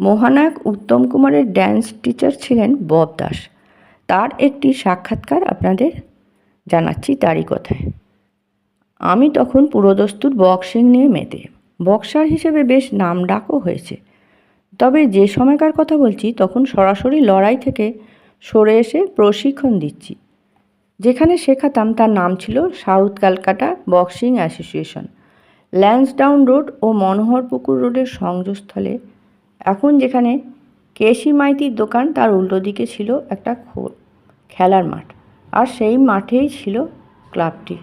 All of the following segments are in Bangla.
মহানায়ক উত্তম কুমারের ড্যান্স টিচার ছিলেন বব দাস। তার একটি সাক্ষাৎকার আপনাদের জানাচ্ছি তারই কথায়। আমি তখন পুরোদস্তুর বক্সিং নিয়ে মেতে। বক্সার হিসেবে বেশ নাম ডাকও হয়েছে। তবে যে সময়কার কথা বলছি, তখন সরাসরি লড়াই থেকে সরে এসে প্রশিক্ষণ দিচ্ছি। যেখানে শেখাতাম তার নাম ছিল south Calcutta boxing association Lansdowne road ও মনোহরপুকুর রোডের সংযোগস্থলে এখন যেখানে কেসি মাইতির দোকান, তার উল্টো দিকে ছিল একটা খোল, খেলার মাঠ। আর সেই মাঠেই ছিল ক্লাবটি।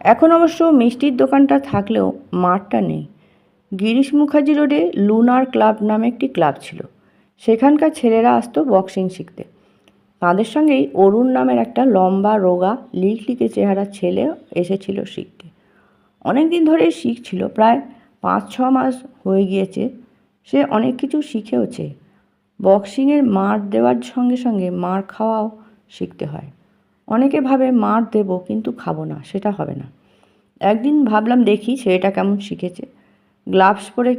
এখন অবশ্য মিষ্টির দোকানটা থাকলেও মাঠটা নেই। গিরিশ মুখার্জি রোডে লুনার ক্লাব নামে একটি ক্লাব ছিল। সেখানকার ছেলেরা আসতো বক্সিং শিখতে। তাদের সঙ্গেই অরুণ নামের একটা লম্বা, রোগা, লিকলিকে চেহারা ছেলে এসেছিল শিখতে। অনেক দিন ধরেই শিখছিল প্রায় পাঁচ ছ মাস হয়ে গিয়েছে সে অনেক কিছু শিখেওছে। বক্সিংয়ের মার দেওয়ার সঙ্গে সঙ্গে মার খাওয়াও শিখতে হয়। অনেকে ভাবে মার দেবো কিন্তু খাব না, সেটা হবে না। একদিন ভাবলাম, দেখি ছেলেটা কেমন শিখেছে। গ্লাভস পরে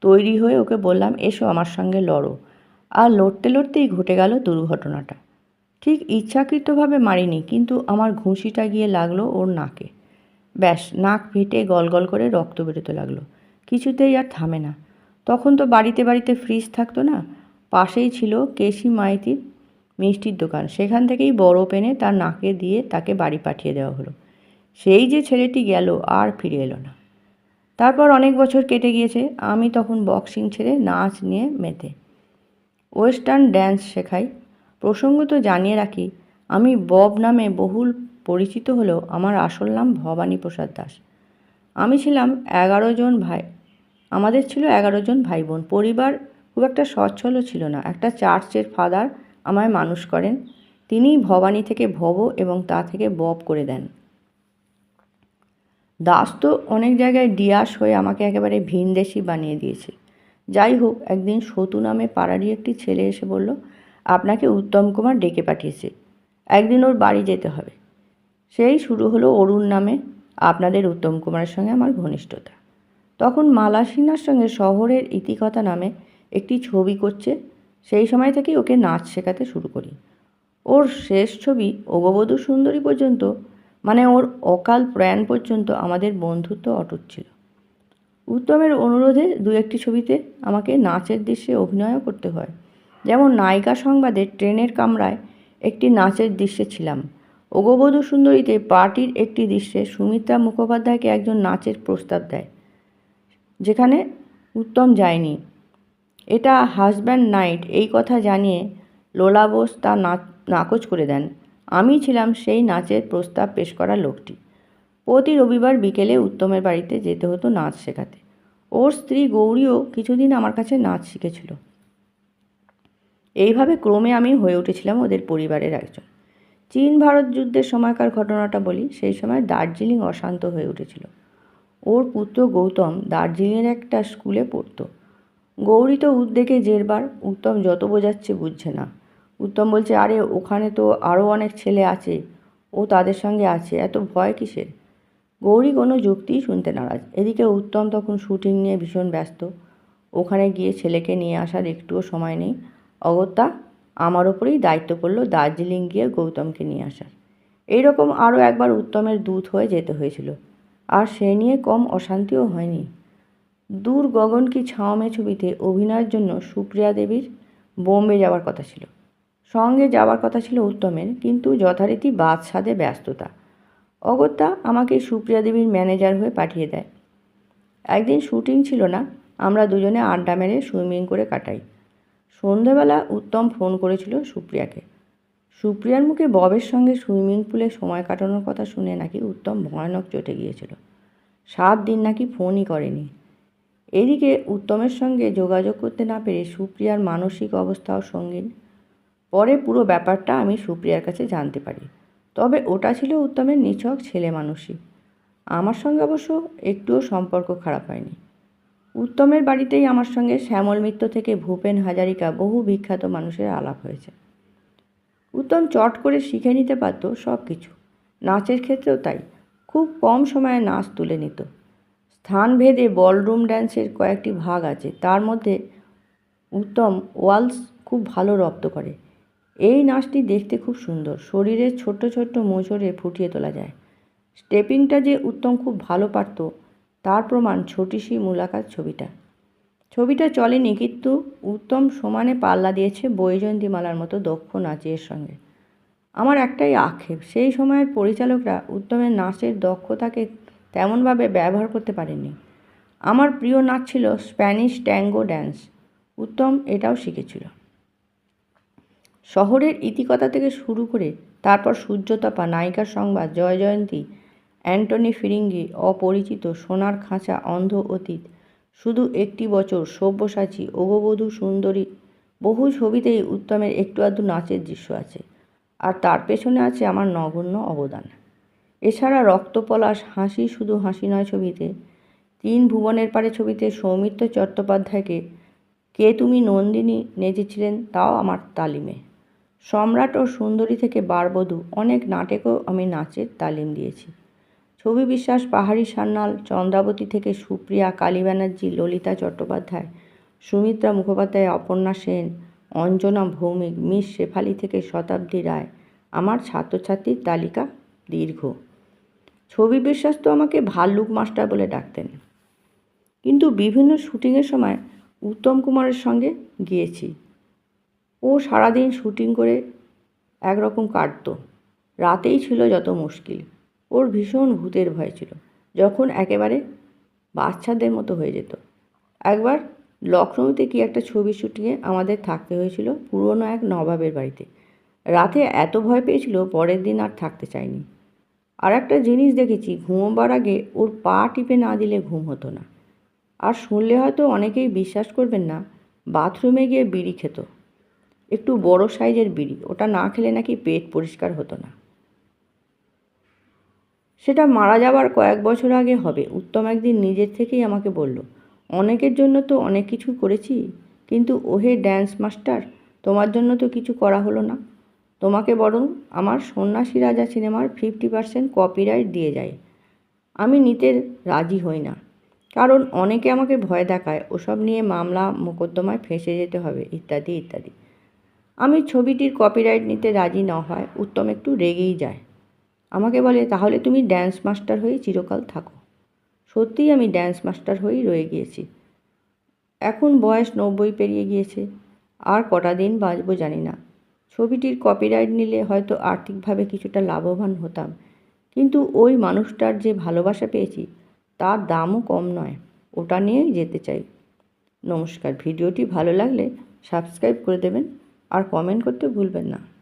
তৈরি হয়ে ওকে বললাম, এসো আমার সঙ্গে লড়ো। আর লড়তে লড়তেই ঘটে গেল দুর্ঘটনাটা। ঠিক ইচ্ছাকৃতভাবে মারিনি, কিন্তু আমার ঘুষিটা গিয়ে লাগল ওর নাকে। ব্যাস, নাক ফেটে গলগল করে রক্ত বেরোতে লাগল। কিছুতেই আর থামে না। তখন তো বাড়িতে বাড়িতে ফ্রিজ থাকতো না। পাশেই ছিল কেশি মাইতির মিষ্টির দোকান। সেখান থেকেই বড় পেনে তার নাকে দিয়ে তাকে বাড়ি পাঠিয়ে দেওয়া হলো। সেই যে ছেলেটি গেল, আর ফিরে এলো না। তারপর অনেক বছর কেটে গিয়েছে। আমি তখন বক্সিং ছেড়ে নাচ নিয়ে মেতে। ওয়েস্টার্ন ড্যান্স শেখাই। প্রসঙ্গত জানিয়ে রাখি, আমি বব নামে বহুল পরিচিত হলেও আমার আসল নাম ভবানী প্রসাদ দাস। আমি ছিলাম এগারো জন ভাই। আমাদের ছিল এগারো জন ভাই বোন পরিবার খুব একটা সচ্ছলও ছিল না। একটা চার্চের ফাদার আমায় মানুষ করেন। তিনি ভবানী থেকে ভব এবং তা থেকে বব করে দেন। দাস তো অনেক জায়গায় ডিয়াস হয়ে আমাকে একেবারে ভিনদেশি বানিয়ে দিয়েছে। যাই হোক, একদিন সতু নামে পাড়ারই একটি ছেলে এসে বলল, আপনাকে উত্তম কুমার ডেকে পাঠিয়েছে। একদিন ওর বাড়ি যেতে হবে। সেই শুরু হলো অরুণ নামে। আপনাদের উত্তম কুমারের সঙ্গে আমার ঘনিষ্ঠতা। তখন মালা সিনহার সঙ্গে শহরের ইতিকথা নামে একটি ছবি করছে। সেই সময় থেকেই ওকে নাচ শেখাতে শুরু করি। ওর শেষ ছবি ওগবধূ সুন্দরী পর্যন্ত মানে ওর অকাল প্রয়াণ পর্যন্ত আমাদের বন্ধুত্ব অটুট ছিল। উত্তমের অনুরোধে দু একটি ছবিতে আমাকে নাচের দৃশ্যে অভিনয়ও করতে হয়। যেমন নায়িকা সংবাদে ট্রেনের কামরায় একটি নাচের দৃশ্যে ছিলাম। ওগবধূ সুন্দরীতে পার্টির একটি দৃশ্যে সুমিত্রা মুখোপাধ্যায়কে একজন নাচের প্রস্তাব দেয়। যেখানে উত্তম যায়নি। এটা হাজব্যান্ড নাইট এই কথা জানিয়ে লোলা বোস তা নাকচ করে দেন। আমি ছিলাম সেই নাচের প্রস্তাব পেশ করা লোকটি। প্রতি রবিবার বিকেলে উত্তমের বাড়িতে যেতে হতো নাচ শেখাতে। ওর স্ত্রী গৌরীও কিছুদিন আমার কাছে নাচ শিখেছিল। এইভাবে ক্রমে আমি হয়ে উঠেছিলাম ওদের পরিবারের একজন। চীন ভারত যুদ্ধের সময়কার ঘটনাটা বলি, সেই সময় দার্জিলিং অশান্ত হয়ে উঠেছিল। ওর পুত্র গৌতম দার্জিলিংয়ের একটা স্কুলে পড়তো। গৌরী তো উদ্বেগে জেরবার, উত্তম যত বোঝাচ্ছে বুঝছে না। উত্তম বলছে, আরে, ওখানে তো আরও অনেক ছেলে আছে, ও তাদের সঙ্গে আছে, এত ভয় কিসের? গৌরী কোনো যুক্তিই শুনতে নারাজ। এদিকে উত্তম তখন শুটিং নিয়ে ভীষণ ব্যস্ত। ওখানে গিয়ে ছেলেকে নিয়ে আসার একটুও সময় নেই। অগত্যা আমার ওপরেই দায়িত্ব পড়ল দার্জিলিং গিয়ে গৌতমকে নিয়ে আসার। এইরকম আরও একবার উত্তমের দূত হয়ে যেতে হয়েছিল। আর সে নিয়ে কম অশান্তিও হয়নি। দূর গগন কি ছাওমে ছবিতে অভিনয়ের জন্য সুপ্রিয়া দেবীর বোম্বে যাওয়ার কথা ছিল। সঙ্গে যাওয়ার কথা ছিল উত্তমের, কিন্তু যথারীতি বাদ সাদে ব্যস্ততা। অগত্যা আমাকে সুপ্রিয়া দেবীর ম্যানেজার হয়ে পাঠিয়ে দেয়। একদিন শুটিং ছিল না, আমরা দুজনে আড্ডা মেরে সুইমিং করে কাটাই। সন্ধেবেলা উত্তম ফোন করেছিল সুপ্রিয়াকে। সুপ্রিয়ার মুখে ববের সঙ্গে সুইমিং পুলে সময় কাটানোর কথা শুনে নাকি উত্তম ভয়ানক চটে গিয়েছিল। সাত দিন নাকি ফোনই করেনি। এদিকে উত্তমের সঙ্গে যোগাযোগ করতে না পেরে সুপ্রিয়ার মানসিক অবস্থাও সঙ্গীন। পরে পুরো ব্যাপারটা আমি সুপ্রিয়ার কাছে জানতে পারি। তবে ওটা ছিল উত্তমের নিছক ছেলে মানুষই আমার সঙ্গে অবশ্য একটুও সম্পর্ক খারাপ হয়নি। উত্তমের বাড়িতেই আমার সঙ্গে শ্যামল মিত্র থেকে ভূপেন হাজারিকা বহু বিখ্যাত মানুষের আলাপ হয়েছে। উত্তম চট করে শিখে নিতে পারত সব কিছু। নাচের ক্ষেত্রেও তাই। খুব কম সময়ে নাচ তুলে নিত। স্থানভেদে বলরুম ড্যান্সের কয়েকটি ভাগ আছে। তার মধ্যে উত্তম ওয়ালস খুব ভালো রপ্ত করে। এই নাচটি দেখতে খুব সুন্দর। শরীরের ছোট্ট ছোট্ট মোচড়ে ফুটিয়ে তোলা যায়। স্টেপিংটা যে উত্তম খুব ভালো পারত, তার প্রমাণ ছোটিসি মুলাকাত ছবিটা। ছবিটা চলেনি, কিন্তু উত্তম সমানে পাল্লা দিয়েছে বৈজয়ন্তীমালার মতো দক্ষ নাচের সঙ্গে। আমার একটাই আক্ষেপ, সেই সময়ের পরিচালকরা উত্তমের নাচের দক্ষতাকে তেমনভাবে ব্যবহার করতে পারেননি। আমার প্রিয় নাচ ছিল স্প্যানিশ ট্যাঙ্গো ড্যান্স। উত্তম এটাও শিখেছিল। শহরের ইতিকথা থেকে শুরু করে তারপর সূর্যতপা, নায়িকার সংবাদ জয় জয়ন্তী অ্যান্টনি ফিরিঙ্গি, অপরিচিত, সোনার খাঁচা, অন্ধ অতীত শুধু একটি বছর সব্যসাচী ওগবধূ সুন্দরী, বহু ছবিতেই উত্তমের একটু আধটু নাচের দৃশ্য আছে। আর তার পেছনে আছে আমার নগণ্য অবদান। এছাড়া রক্তপলাশ, হাসি শুধু হাসি নয় ছবিতে, তিন ভুবনের পারে ছবিতে সৌমিত্র চট্টোপাধ্যায়কে কে তুমি নন্দিনী নেচেছিলেন তাও আমার তালিমে। সম্রাট ও সুন্দরী থেকে বারবধূ অনেক নাটকেও আমি নাচের তালিম দিয়েছি। ছবি বিশ্বাস, পাহাড়ি সান্যাল, চন্দ্রাবতী থেকে সুপ্রিয়া, কালী ব্যানার্জি, ললিতা চট্টোপাধ্যায়, সুমিত্রা মুখোপাধ্যায়, অপর্ণা সেন, অঞ্জনা ভৌমিক, মিস শেফালি থেকে শতাব্দী রায়। আমার ছাত্রছাত্রীর তালিকা দীর্ঘ। ছবি বিশ্বাস তো আমাকে ভাল্লুক মাস্টার বলে ডাকতেন। কিন্তু বিভিন্ন শুটিংয়ের সময় উত্তম কুমারের সঙ্গে গিয়েছি। ও সারাদিন শুটিং করে একরকম কাটতো। রাতেই ছিল যত মুশকিল। ওর ভীষণ ভূতের ভয় ছিল, যখন একেবারে বাচ্চাদের মতো হয়ে যেত। একবার লখনৌতে কি একটা ছবি শুটিংয়ে আমাদের থাকতে হয়েছিল পুরনো এক নবাবের বাড়িতে। রাতে এত ভয় পেয়েছিল পরের দিন আর থাকতে চায়নি আর একটা জিনিস দেখেছি, ঘুমোবার আগে ওর পা টিপে না দিলে ঘুম হতো না। আর শুনলে হয়তো অনেকেই বিশ্বাস করবেন না, বাথরুমে গিয়ে বিড়ি খেত। একটু বড় সাইজের বিড়ি, ওটা না খেলে নাকি পেট পরিষ্কার হতো না। সেটা মারা যাবার কয়েক বছর আগে হবে। উত্তম একদিন নিজের থেকেই আমাকে বলল, অনেকের জন্য তো অনেক কিছু করেছি, কিন্তু ওহে ড্যান্স মাস্টার তোমার জন্য তো কিছু করা হলো না। তোমাকে বরং আমার সন্ন্যাসী রাজা সিনেমার ফিফটি পার্সেন্ট কপিরাইট দিয়ে যায়। আমি নিতে রাজি হই না। কারণ অনেকে আমাকে ভয় দেখায়, ওসব নিয়ে মামলা, মোকদ্দমায় ফেঁসে যেতে হবে, ইত্যাদি ইত্যাদি। আমি ছবিটির কপিরাইট নিতে রাজি না হয় উত্তম একটু রেগেই যায়। আমাকে বলে, তাহলে তুমি ড্যান্স মাস্টার হয়েই চিরকাল থাকো। সত্যিই আমি ড্যান্স মাস্টার হয়েই রয়ে গিয়েছি। এখন বয়স নব্বই পেরিয়ে গিয়েছে। আর কটা দিন বাঁচবো জানি না। ছবিটির কপিরাইট নিলে হয়তো আর্থিকভাবে কিছুটা লাভবান হতাম। কিন্তু ওই মানুষটার যে ভালোবাসা পেয়েছি, তার দামও কম নয়। ওটা নিয়েই যেতে চাই। নমস্কার। ভিডিওটি ভালো লাগলে সাবস্ক্রাইব করে দেবেন। আর কমেন্ট করতে ভুলবেন না।